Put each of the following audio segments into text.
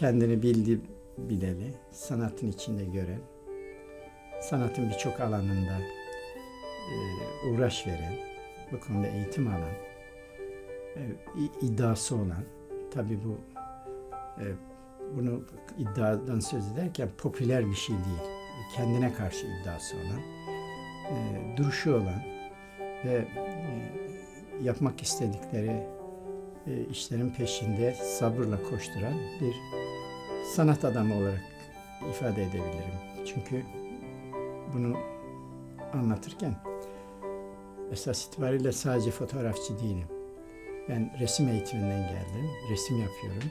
kendini bildi bileli, sanatın içinde gören, sanatın birçok alanında e, uğraş veren, bu konuda eğitim alan, e, iddiası olan, tabi bu e, bunu iddiadan söz ederken popüler bir şey değil, kendine karşı iddiası olan, duruşu olan ve yapmak istedikleri işlerin peşinde sabırla koşturan bir sanat adamı olarak ifade edebilirim. Çünkü bunu anlatırken esas itibariyle sadece fotoğrafçı değilim. Ben resim eğitiminden geldim. Resim yapıyorum.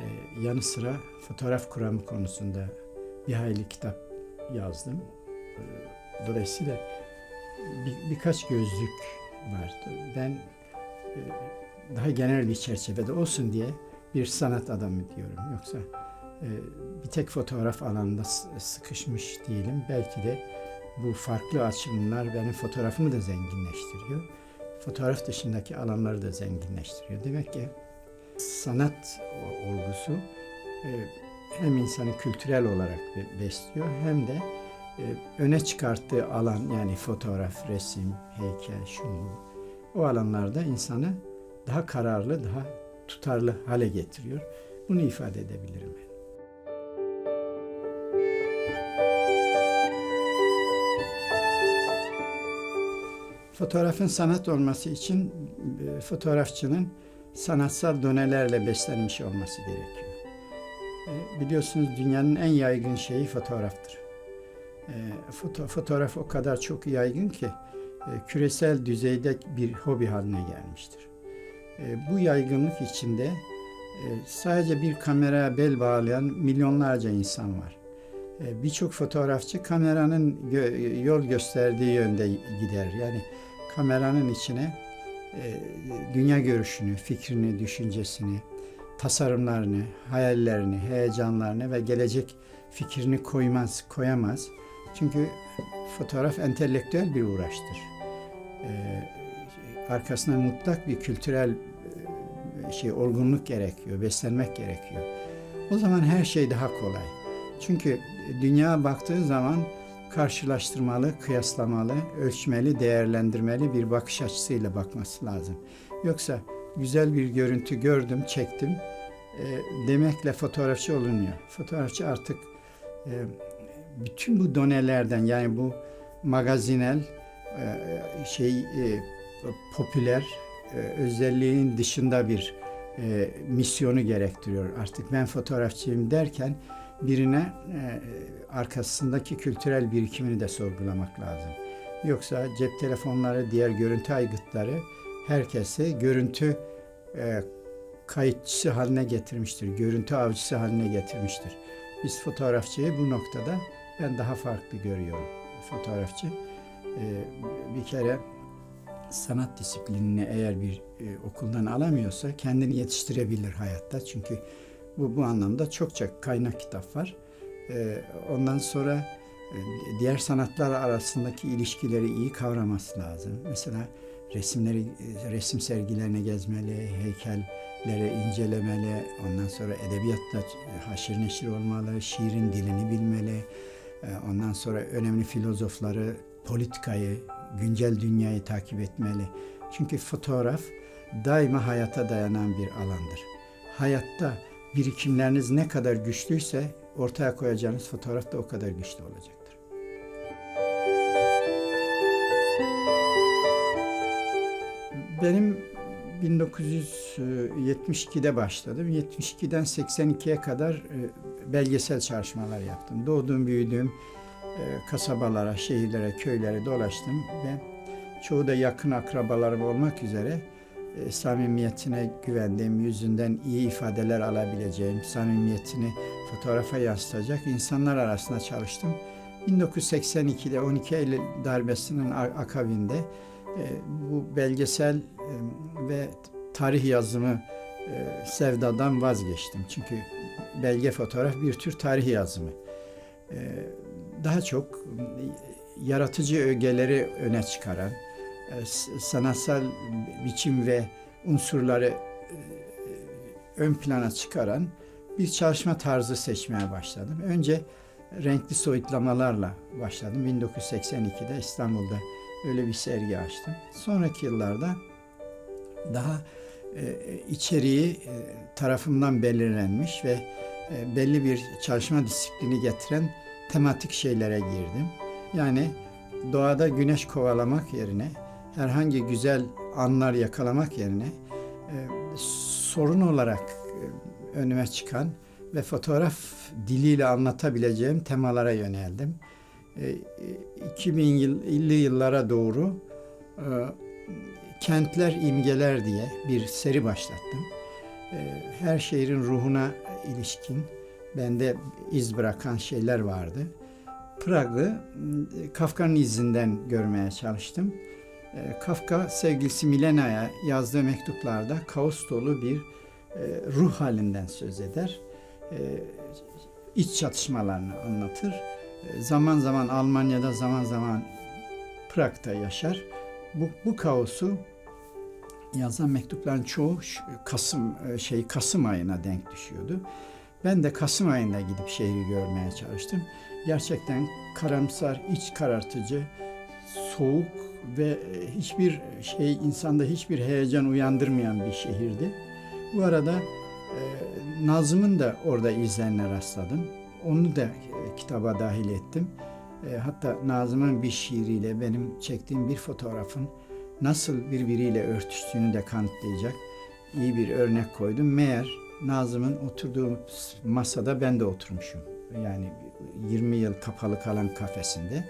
Ee, yanı sıra fotoğraf kuramı konusunda bir hayli kitap yazdım. Ee, dolayısıyla bir, birkaç gözlük vardı. Ben e, daha genel bir çerçevede olsun diye bir sanat adamı diyorum. Yoksa bir tek fotoğraf alanında sıkışmış değilim. Belki de bu farklı açılımlar benim fotoğrafımı da zenginleştiriyor. Fotoğraf dışındaki alanları da zenginleştiriyor. Demek ki sanat olgusu e, hem insanı kültürel olarak be- besliyor hem de e, öne çıkarttığı alan yani fotoğraf, resim, heykel, şu bu o alanlarda insanı daha kararlı, daha tutarlı hale getiriyor. Bunu ifade edebilirim Fotoğrafın sanat olması için e, fotoğrafçının sanatsal donelerle beslenmiş olması gerekiyor. E, Biliyorsunuz dünyanın en yaygın şeyi fotoğraftır. E, Foto, fotoğraf o kadar çok yaygın ki küresel düzeyde bir hobi haline gelmiştir. Bu yaygınlık içinde sadece bir kameraya bel bağlayan milyonlarca insan var. E, Birçok fotoğrafçı kameranın yol gösterdiği yönde gider. Yani kameranın içine e, dünya görüşünü, fikrini, düşüncesini, tasarımlarını, hayallerini, heyecanlarını ve gelecek fikrini koymaz, koyamaz. Çünkü fotoğraf entelektüel bir uğraştır. E, arkasına mutlak bir kültürel e, şey olgunluk gerekiyor, beslenmek gerekiyor. O zaman her şey daha kolay. Çünkü dünya baktığı zaman karşılaştırmalı, kıyaslamalı, ölçmeli, değerlendirmeli bir bakış açısıyla bakması lazım. Yoksa güzel bir görüntü gördüm, çektim e, demekle fotoğrafçı olunmuyor. Fotoğrafçı artık e, bütün bu donelerden yani bu magazinel e, şey e, popüler e, özelliğin dışında bir e, misyonu gerektiriyor. Artık ben fotoğrafçıyım derken birine e, arkasındaki kültürel birikimini de sorgulamak lazım. Yoksa cep telefonları, diğer görüntü aygıtları herkesi görüntü e, kayıtçısı haline getirmiştir. Görüntü avcısı haline getirmiştir. Biz fotoğrafçıyı bu noktada ben daha farklı görüyorum. Fotoğrafçı e, bir kere sanat disiplinini eğer bir e, okuldan alamıyorsa kendini yetiştirebilir hayatta. Çünkü bu bu anlamda çokça kaynak kitap var. E, ondan sonra e, diğer sanatlar arasındaki ilişkileri iyi kavraması lazım. Mesela resimleri e, resim sergilerine gezmeli, heykelleri incelemeli. Ondan sonra edebiyatta e, haşir neşir olmalı, şiirin dilini bilmeli. E, Ondan sonra önemli filozofları, politikayı, güncel dünyayı takip etmeli. Çünkü fotoğraf daima hayata dayanan bir alandır. Hayatta birikimleriniz ne kadar güçlüyse ortaya koyacağınız fotoğraf da o kadar güçlü olacaktır. Benim 1972'de başladım. 72'den 82'ye kadar e, belgesel çalışmalar yaptım. Doğduğum, büyüdüğüm e, kasabalara, şehirlere, köylere dolaştım ve çoğu da yakın akrabalarım olmak üzere e, samimiyetine güvendiğim, yüzünden iyi ifadeler alabileceğim, samimiyetini fotoğrafa yansıtacak insanlar arasında çalıştım. 1982'de 12 Eylül darbesinin akabinde e, bu belgesel e, ve tarih yazımı e, sevdadan vazgeçtim. Çünkü belge fotoğraf bir tür tarih yazımı. E, daha çok yaratıcı ögeleri öne çıkaran, sanatsal biçim ve unsurları e, ön plana çıkaran bir çalışma tarzı seçmeye başladım. Önce renkli soyutlamalarla başladım. 1982'de İstanbul'da öyle bir sergi açtım. Sonraki yıllarda daha e, içeriği e, tarafımdan belirlenmiş ve e, belli bir çalışma disiplini getiren tematik şeylere girdim. Yani doğada güneş kovalamak yerine herhangi güzel anlar yakalamak yerine e, sorun olarak e, önüme çıkan ve fotoğraf diliyle anlatabileceğim temalara yöneldim. E, e, 2050 yıllara doğru e, Kentler İmgeler diye bir seri başlattım. E, Her şehrin ruhuna ilişkin bende iz bırakan şeyler vardı. Prag'ı e, Kafka'nın izinden görmeye çalıştım. E, Kafka sevgilisi Milena'ya yazdığı mektuplarda kaos dolu bir e, ruh halinden söz eder. E, iç çatışmalarını anlatır. E, Zaman zaman Almanya'da, zaman zaman Prag'da yaşar. Bu, bu kaosu yazan mektupların çoğu Kasım şey Kasım ayına denk düşüyordu. Ben de Kasım ayında gidip şehri görmeye çalıştım. Gerçekten karamsar, iç karartıcı, soğuk ve e, hiçbir şey insanda hiçbir heyecan uyandırmayan bir şehirdi. Bu arada e, Nazım'ın da orada izlerine rastladım. Onu da e, kitaba dahil ettim. Hatta Nazım'ın bir şiiriyle benim çektiğim bir fotoğrafın nasıl birbiriyle örtüştüğünü de kanıtlayacak iyi bir örnek koydum. Meğer Nazım'ın oturduğu masada ben de oturmuşum. Yani 20 yıl kapalı kalan kafesinde.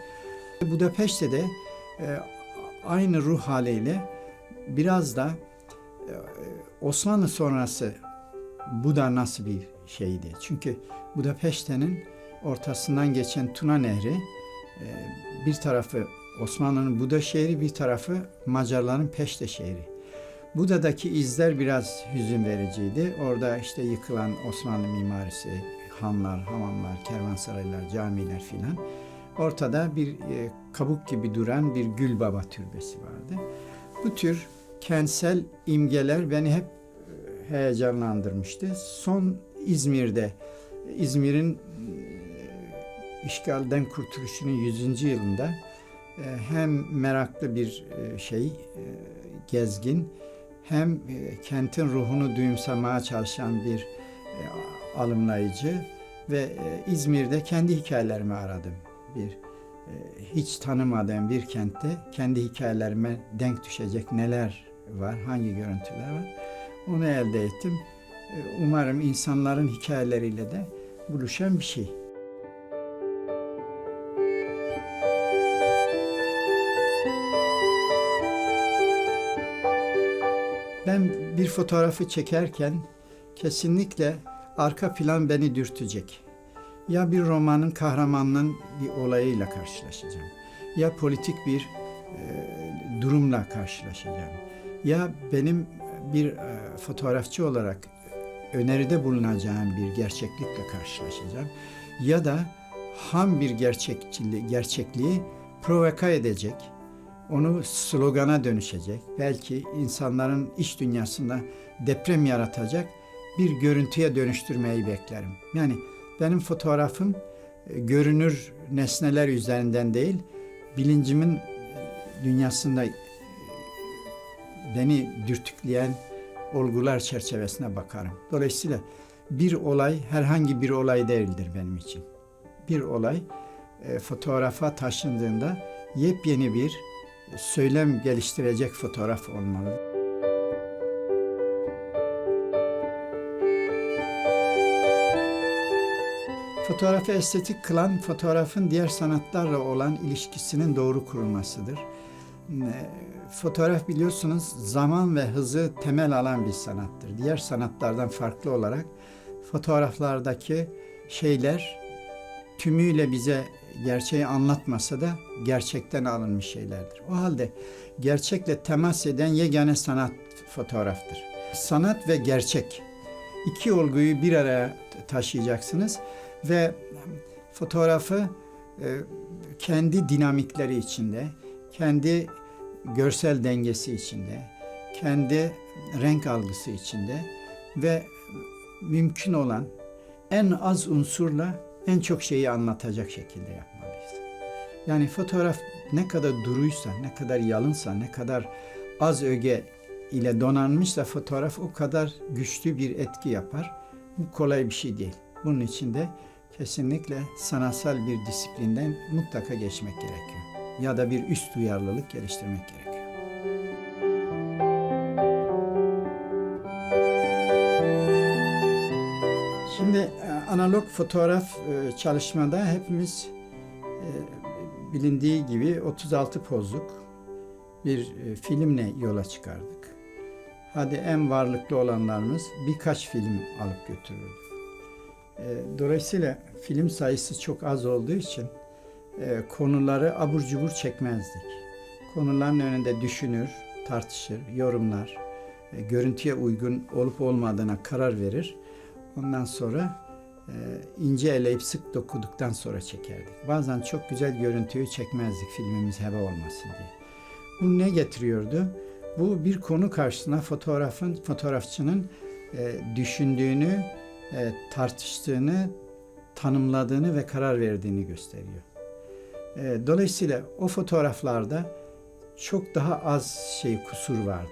Budapeşte de aynı ruh haliyle biraz da e, Osmanlı sonrası bu da nasıl bir şeydi? Çünkü Budapeşte'nin ortasından geçen Tuna Nehri e, bir tarafı Osmanlı'nın Buda şehri, bir tarafı Macarların Peşte şehri. Buda'daki izler biraz hüzün vericiydi. Orada işte yıkılan Osmanlı mimarisi, hanlar, hamamlar, kervansaraylar, camiler filan. Ortada bir e, kabuk gibi duran bir Gül Baba türbesi vardı. Bu tür kentsel imgeler beni hep e, heyecanlandırmıştı. Son İzmir'de, İzmir'in e, işgalden kurtuluşunun 100. yılında e, hem meraklı bir şey, gezgin, hem kentin ruhunu duyumsamaya çalışan bir alımlayıcı ve İzmir'de kendi hikayelerimi aradım. Bir e, hiç tanımadığım bir kentte kendi hikayelerime denk düşecek neler var, hangi görüntüler var. Onu elde ettim. E, Umarım insanların hikayeleriyle de buluşan bir şey. Ben bir fotoğrafı çekerken kesinlikle arka plan beni dürtecek. Ya bir romanın kahramanının bir olayıyla karşılaşacağım. Ya politik bir e, durumla karşılaşacağım. Ya benim bir e, fotoğrafçı olarak öneride bulunacağım bir gerçeklikle karşılaşacağım. Ya da ham bir gerçekçiliği, gerçekliği provoka edecek, onu slogana dönüşecek, belki insanların iç dünyasında deprem yaratacak bir görüntüye dönüştürmeyi beklerim. Yani benim fotoğrafım e, görünür nesneler üzerinden değil, bilincimin e, dünyasında e, beni dürtükleyen olgular çerçevesine bakarım. Dolayısıyla bir olay herhangi bir olay değildir benim için. Bir olay e, fotoğrafa taşındığında yepyeni bir söylem geliştirecek fotoğraf olmalı. Fotoğrafı estetik kılan fotoğrafın diğer sanatlarla olan ilişkisinin doğru kurulmasıdır. Fotoğraf biliyorsunuz zaman ve hızı temel alan bir sanattır. Diğer sanatlardan farklı olarak fotoğraflardaki şeyler tümüyle bize gerçeği anlatmasa da gerçekten alınmış şeylerdir. O halde gerçekle temas eden yegane sanat fotoğraftır. Sanat ve gerçek iki olguyu bir araya taşıyacaksınız ve fotoğrafı e, kendi dinamikleri içinde, kendi görsel dengesi içinde, kendi renk algısı içinde ve mümkün olan en az unsurla en çok şeyi anlatacak şekilde yapmalıyız. Yani fotoğraf ne kadar duruysa, ne kadar yalınsa, ne kadar az öge ile donanmışsa fotoğraf o kadar güçlü bir etki yapar. Bu kolay bir şey değil. Bunun için de kesinlikle sanatsal bir disiplinden mutlaka geçmek gerekiyor. Ya da bir üst duyarlılık geliştirmek gerekiyor. Şimdi e, analog fotoğraf e, çalışmada hepimiz e, bilindiği gibi 36 pozluk bir filmle yola çıkardık. Hadi en varlıklı olanlarımız birkaç film alıp götürürdü. E, Dolayısıyla film sayısı çok az olduğu için e, konuları abur cubur çekmezdik. Konuların önünde düşünür, tartışır, yorumlar, e, görüntüye uygun olup olmadığına karar verir. Ondan sonra e, ince eleyip sık dokuduktan sonra çekerdik. Bazen çok güzel görüntüyü çekmezdik filmimiz heba olmasın diye. Bu ne getiriyordu? Bu bir konu karşısına fotoğrafın fotoğrafçının e, düşündüğünü, e, tartıştığını, tanımladığını ve karar verdiğini gösteriyor. E, dolayısıyla o fotoğraflarda çok daha az şey kusur vardı.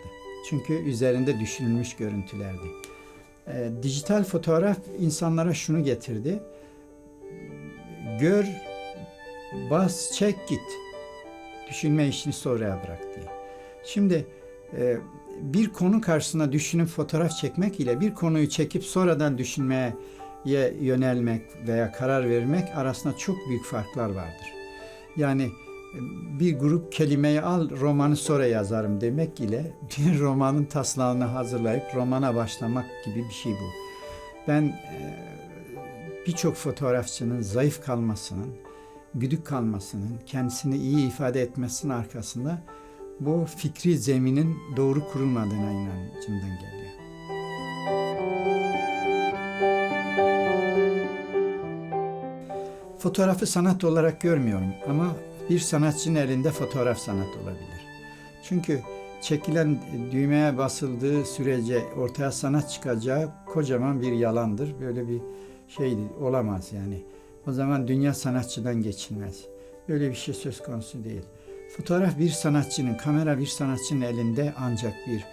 Çünkü üzerinde düşünülmüş görüntülerdi. E, dijital fotoğraf insanlara şunu getirdi. Gör, bas, çek, git. Düşünme işini sonraya bırak diye. Şimdi e, bir konu karşısına düşünüp fotoğraf çekmek ile bir konuyu çekip sonradan düşünmeye yönelmek veya karar vermek arasında çok büyük farklar vardır. Yani bir grup kelimeyi al romanı sonra yazarım demek ile bir romanın taslağını hazırlayıp romana başlamak gibi bir şey bu. Ben e, birçok fotoğrafçının zayıf kalmasının, güdük kalmasının, kendisini iyi ifade etmesinin arkasında bu fikri zeminin doğru kurulmadığına inancımdan geliyor. Fotoğrafı sanat olarak görmüyorum ama bir sanatçının elinde fotoğraf sanat olabilir. Çünkü çekilen düğmeye basıldığı sürece ortaya sanat çıkacağı kocaman bir yalandır. Böyle bir şey olamaz yani. O zaman dünya sanatçıdan geçilmez. Böyle bir şey söz konusu değil. Fotoğraf bir sanatçının, kamera bir sanatçının elinde ancak bir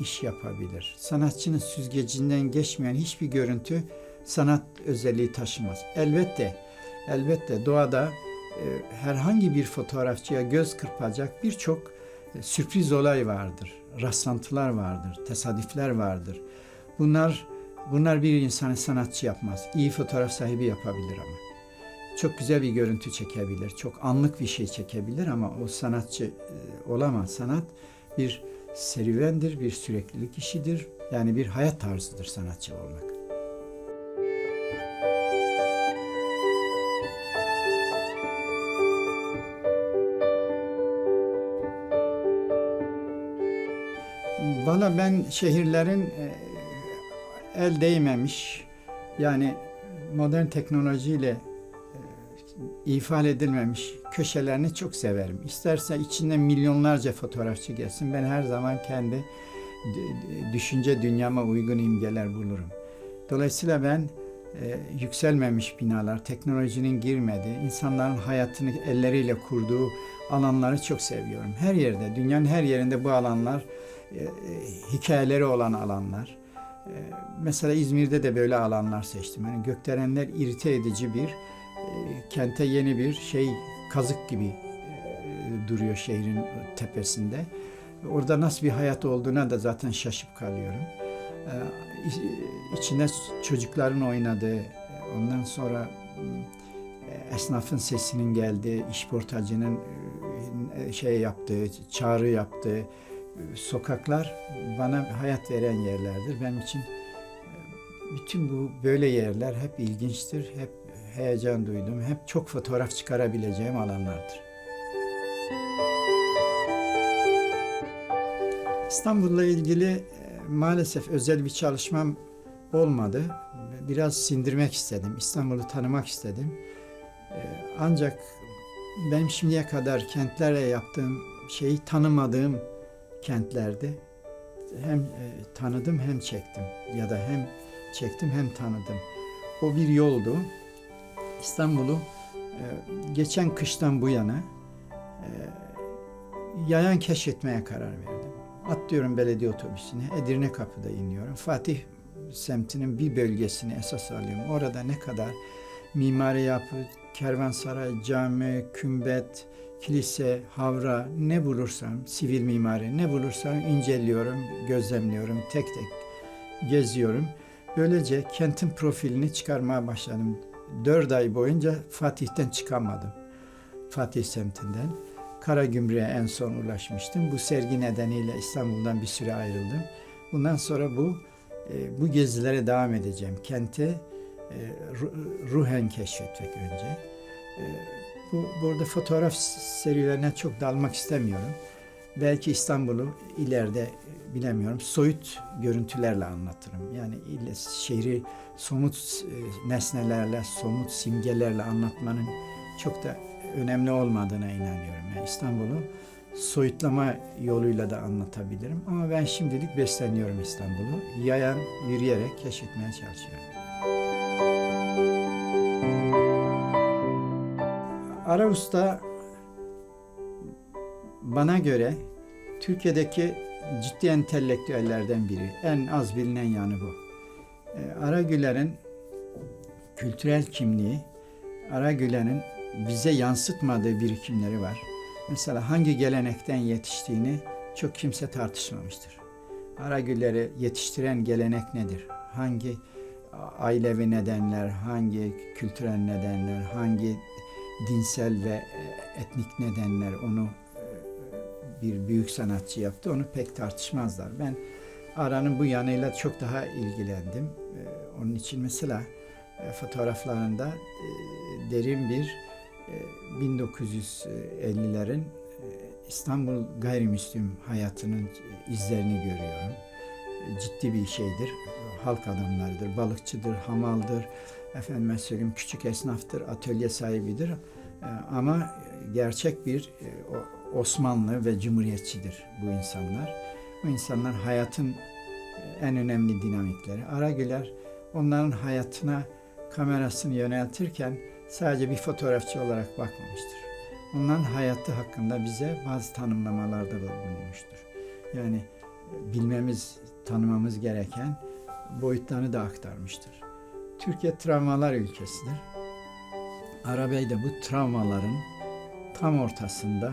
iş yapabilir. Sanatçının süzgecinden geçmeyen hiçbir görüntü sanat özelliği taşımaz. Elbette, elbette doğada e, herhangi bir fotoğrafçıya göz kırpacak birçok e, sürpriz olay vardır. Rastlantılar vardır, tesadüfler vardır. Bunlar bunlar bir insanı sanatçı yapmaz. İyi fotoğraf sahibi yapabilir ama çok güzel bir görüntü çekebilir, çok anlık bir şey çekebilir ama o sanatçı e, olamaz. Sanat bir serüvendir, bir süreklilik işidir. Yani bir hayat tarzıdır sanatçı olmak. Valla ben şehirlerin e, el değmemiş yani modern teknolojiyle ifade edilmemiş köşelerini çok severim. İsterse içinde milyonlarca fotoğrafçı gelsin. Ben her zaman kendi düşünce dünyama uygun imgeler bulurum. Dolayısıyla ben e, yükselmemiş binalar, teknolojinin girmediği, insanların hayatını elleriyle kurduğu alanları çok seviyorum. Her yerde, dünyanın her yerinde bu alanlar e, e, hikayeleri olan alanlar. E, mesela İzmir'de de böyle alanlar seçtim. Yani gökdelenler irite edici bir kente yeni bir şey kazık gibi e, duruyor şehrin tepesinde. Orada nasıl bir hayat olduğuna da zaten şaşıp kalıyorum. E, içinde çocukların oynadığı, ondan sonra e, esnafın sesinin geldiği, işportacının şey yaptığı, çağrı yaptığı sokaklar bana hayat veren yerlerdir. Benim için bütün bu böyle yerler hep ilginçtir, hep heyecan duydum. Hep çok fotoğraf çıkarabileceğim alanlardır. İstanbul'la ilgili e, maalesef özel bir çalışmam olmadı. Biraz sindirmek istedim. İstanbul'u tanımak istedim. E, ancak benim şimdiye kadar kentlerle yaptığım şeyi tanımadığım kentlerde hem e, tanıdım hem çektim ya da hem çektim hem tanıdım. o bir yoldu. İstanbul'u e, geçen kıştan bu yana e, yayan keşfetmeye karar verdim. Atlıyorum belediye otobüsüne, Edirne Kapı'da iniyorum. Fatih semtinin bir bölgesini esas alıyorum. Orada ne kadar mimari yapı, kervansaray, cami, kümbet, kilise, havra ne bulursam, sivil mimari ne bulursam inceliyorum, gözlemliyorum, tek tek geziyorum. Böylece kentin profilini çıkarmaya başladım. Dört ay boyunca Fatih'ten çıkamadım. Fatih semtinden. Karagümrük'e en son ulaşmıştım. Bu sergi nedeniyle İstanbul'dan bir süre ayrıldım. Bundan sonra bu e, bu gezilere devam edeceğim. Kenti e, ru- ruhen keşfetmek önce. E, bu burada fotoğraf serilerine çok dalmak istemiyorum. Belki İstanbul'u ileride bilemiyorum soyut görüntülerle anlatırım. Yani ille şehri somut e, nesnelerle, somut simgelerle anlatmanın çok da önemli olmadığına inanıyorum. Yani İstanbul'u soyutlama yoluyla da anlatabilirim. Ama ben şimdilik besleniyorum İstanbul'u. Yayan, yürüyerek keşfetmeye çalışıyorum. Araus'ta bana göre Türkiye'deki ciddi entelektüellerden biri. En az bilinen yanı bu. Ee, Aragüler'in kültürel kimliği, Aragüler'in bize yansıtmadığı birikimleri var. Mesela hangi gelenekten yetiştiğini çok kimse tartışmamıştır. Aragülleri yetiştiren gelenek nedir? Hangi ailevi nedenler, hangi kültürel nedenler, hangi dinsel ve e, etnik nedenler onu e, bir büyük sanatçı yaptı onu pek tartışmazlar. Ben Ara'nın bu yanıyla çok daha ilgilendim. E, Onun için mesela e, fotoğraflarında e, derin bir e, 1950'lerin e, İstanbul gayrimüslim hayatının izlerini görüyorum. E, Ciddi bir şeydir. Halk adamlarıdır, balıkçıdır, hamaldır, efendime söyleyeyim küçük esnaftır, atölye sahibidir. E, Ama gerçek bir e, o- Osmanlı ve Cumhuriyetçidir bu insanlar. Bu insanlar hayatın en önemli dinamikleri. Aragüler onların hayatına kamerasını yöneltirken sadece bir fotoğrafçı olarak bakmamıştır. Onların hayatı hakkında bize bazı tanımlamalarda bulunmuştur. Yani e, bilmemiz, tanımamız gereken boyutlarını da aktarmıştır. Türkiye travmalar ülkesidir. Arabey de bu travmaların tam ortasında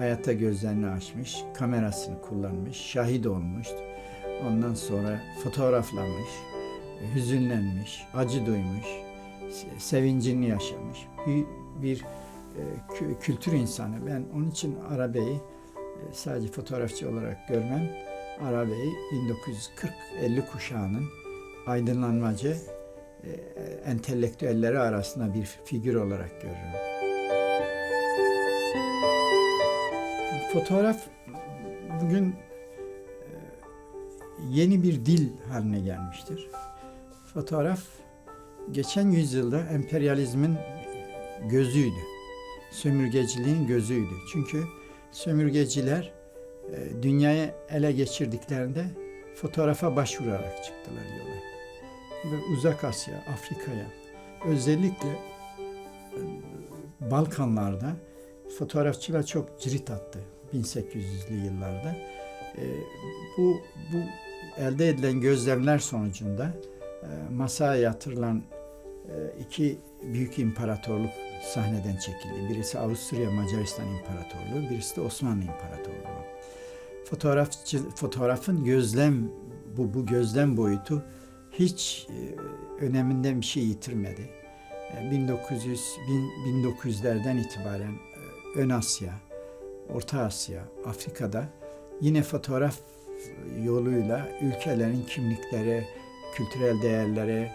hayata gözlerini açmış, kamerasını kullanmış, şahit olmuş. Ondan sonra fotoğraflamış, e, hüzünlenmiş, acı duymuş, se- sevincini yaşamış. Bir, bir e, kü- kültür insanı. Ben onun için Arabey'i e, sadece fotoğrafçı olarak görmem. Arabey'i 1940-50 kuşağının aydınlanmacı entelektüelleri arasında bir figür olarak görüyorum. Fotoğraf bugün e, yeni bir dil haline gelmiştir. Fotoğraf geçen yüzyılda emperyalizmin gözüydü. Sömürgeciliğin gözüydü. Çünkü sömürgeciler e, dünyayı ele geçirdiklerinde fotoğrafa başvurarak çıktılar yola. Ve Uzak Asya, Afrika'ya, özellikle e, Balkanlarda fotoğrafçılar çok cirit attı 1800'lü yıllarda. E, bu, bu elde edilen gözlemler sonucunda e, masaya yatırılan e, iki büyük imparatorluk sahneden çekildi. Birisi Avusturya Macaristan İmparatorluğu, birisi de Osmanlı İmparatorluğu. Fotoğrafçı fotoğrafın gözlem bu bu gözlem boyutu hiç e, öneminden bir şey yitirmedi. E, 1900 bin- 1900'lerden itibaren e, Ön Asya, Orta Asya, Afrika'da yine fotoğraf yoluyla ülkelerin kimlikleri, kültürel değerleri,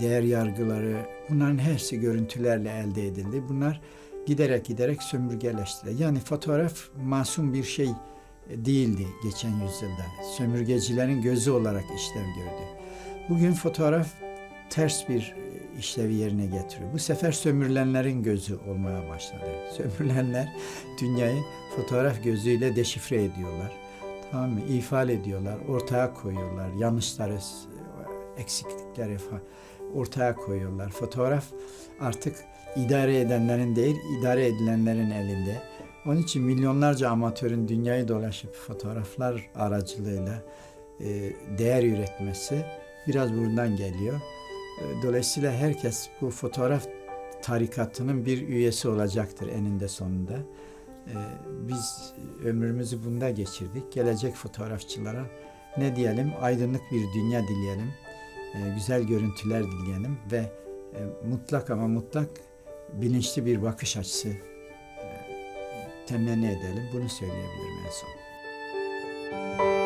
değer yargıları bunların hepsi görüntülerle elde edildi. Bunlar giderek giderek sömürgeleştirildi. Yani fotoğraf masum bir şey değildi geçen yüzyılda. Sömürgecilerin gözü olarak işlev gördü. Bugün fotoğraf ters bir işlevi yerine getiriyor. Bu sefer sömürülenlerin gözü olmaya başladı. Sömürülenler dünyayı fotoğraf gözüyle deşifre ediyorlar. Tamam mı? İfade ediyorlar, ortaya koyuyorlar. Yanlışları, eksiklikleri ortaya koyuyorlar. Fotoğraf artık idare edenlerin değil, idare edilenlerin elinde. Onun için milyonlarca amatörün dünyayı dolaşıp fotoğraflar aracılığıyla değer üretmesi biraz buradan geliyor. Dolayısıyla herkes bu fotoğraf tarikatının bir üyesi olacaktır eninde sonunda. E, Biz ömrümüzü bunda geçirdik. Gelecek fotoğrafçılara ne diyelim? Aydınlık bir dünya dileyelim. E, Güzel görüntüler dileyelim ve e, mutlak ama mutlak bilinçli bir bakış açısı e, temenni edelim. Bunu söyleyebilirim en son.